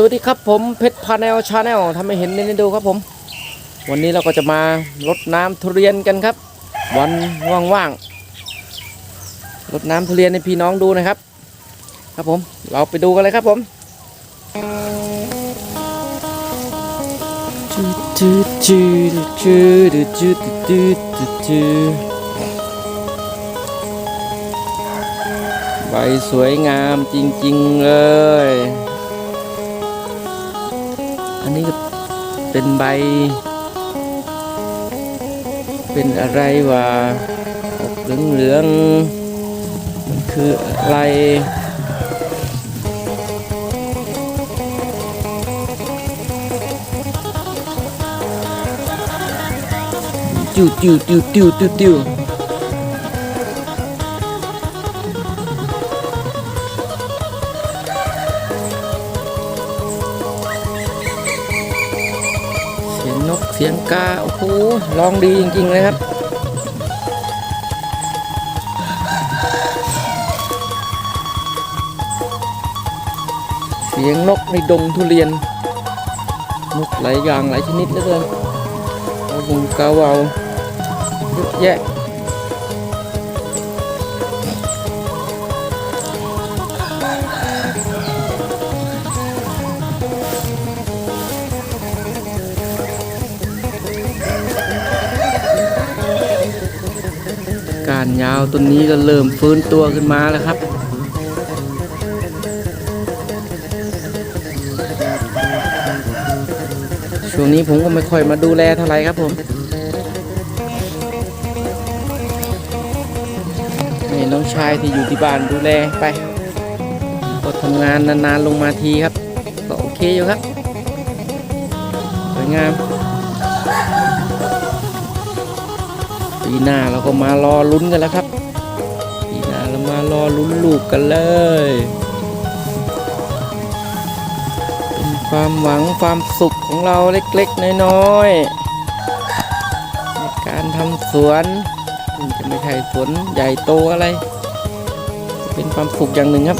สวัสดีครับผมเพชรพาแนลชาแนลทำให้เห็นในดูครับผม วันนี้เราก็จะมารดน้ำทุเรียนกันครับ วันว่างๆรดน้ำทุเรียนให้พี่น้องดูนะครับ ครับผมเราไปดูกันเลยครับผมจูจูจูจูจูจูจูจูใบสวยงามจริง ๆ เลย อันนี้ก็เป็นใบ เป็นอะไรวะออกเหลืองเหลืองมันคืออะไร ติวติวติวติวติวติว สียงกเสียงกาโอ้โหร้องดีจริงๆเลยครับ เสียงนกในดงทุเรียน นกหลายอย่างหลายชนิดเหลือเกินเอาบุงกาวเอาเยอะแยะารยาวต้นนี้ก็เริ่มฟื้นตัวขึ้นมาแล้วครับ ช่วงนี้ผมก็ไม่ค่อยมาดูแลเท่าไหร่ครับผมให้น้องชายที่อยู่ที่บ้านดูแลไป ก็ทำงานนานๆลงมาทีครับ ก็โอเคอยู่ครับสวยงาม ปีหน้าเราก็มารอลุ้นกันแล้วครับ ปีหน้าเรามารอลุ้นลูกกันเลย เป็นความหวังความสุขของเราเล็กๆ น้อยๆ ในการทำสวนจะไม่ใช่สวนใหญ่โตอะไร เป็นความสุขอย่างหนึ่งครับ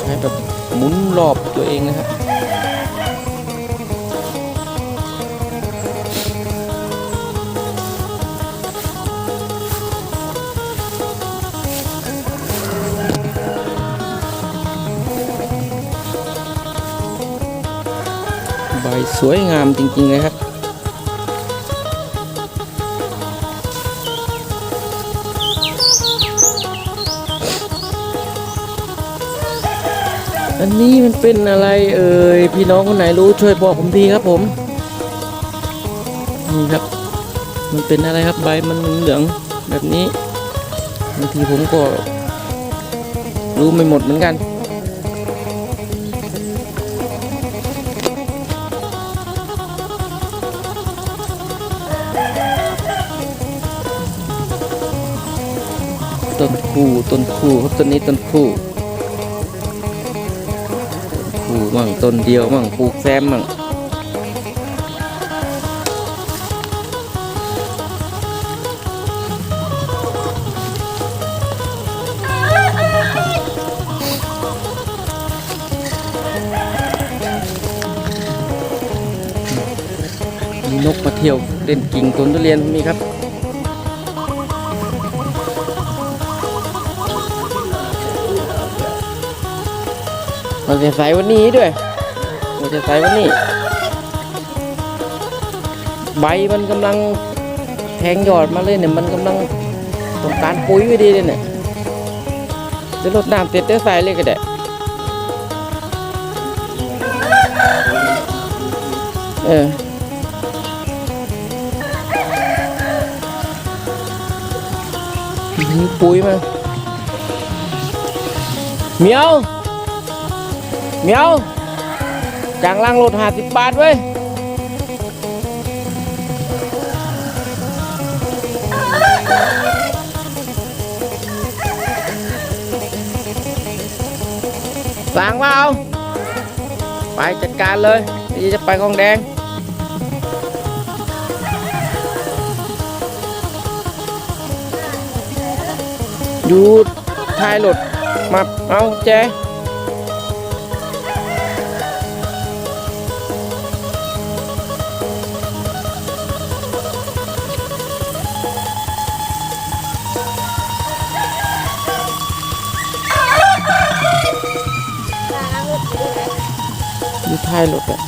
ใช้แบบหมุนรอบตัวเองนะครับ สวยงามจริงๆเลยครับอันนี้มันเป็นอะไรเอ่ยพี่น้องคนไหนรู้ช่วยบอกผมทีครับผมนี่ครับ มันเป็นอะไรครับใบมันเหลืองแบบนี้บางทีผมก็รู้ไม่หมดเหมือนกัน คู่ต้นคู่ครับต้นนี้ต้นคู่คู่มั่งต้นเดียวมั่งปลูกแซมมั่งนกมาเที่ยวเล่นกิ่งต้นทุเรียนมีครับ เราจะใส่วันนี้ด้วยเราจะใส่วันนี้ ใบมันกำลังแทงยอดมาเลยเนี่ยมันกำลังต้องการปุ๋ยไว้ดีเลยเนี่ยจะลดน้ำเสร็จได้ใส่เลยก็ได้เออปุ๋ยมาเมียว เหมียวจางล่างรถห้าสิบบาทเว้ยสั่งว่าเอา ไปจัดการเลยนี่จะไปกองแดงอยู่ท้ายรถมาเอาแจ อยู่ท้ายรถอะ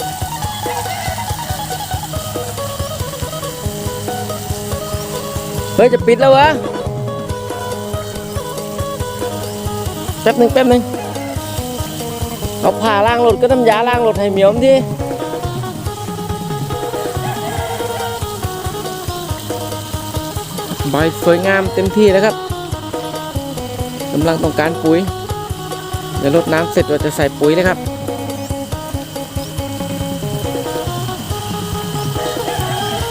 เฮ้ยจะปิดแล้ววะแป๊บหนึ่งแป๊บหนึ่งเอาผ่าล้างรถก็น้ำยาล้างรถให้เหมียวมนทีใบสวยงามเต็มที่แล้วครับกำลังต้องการปุ๋ย เดี๋ยวรดน้ำเสร็จเราจะใส่ปุ๋ยนะครับ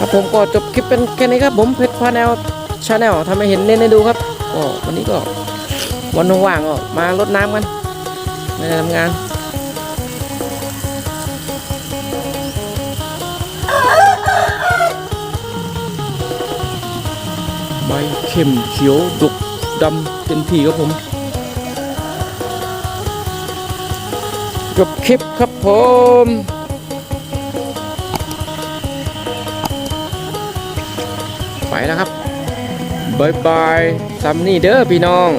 ครับผมก็จบคลิปเป็นแค่นี้ครับผมเพชรพาแนลชาแนลทำให้เห็นเน้นให้ดูครับก็วันนี้ก็วันว่างๆก็มารดน้ำกันไม่ได้ทำงานใบเข้มเขียวดกดำเต็มที่ครับผมจบคลิปครับผม ไปแล้วครับบายบายซัมนี่เด้อพี่น้อง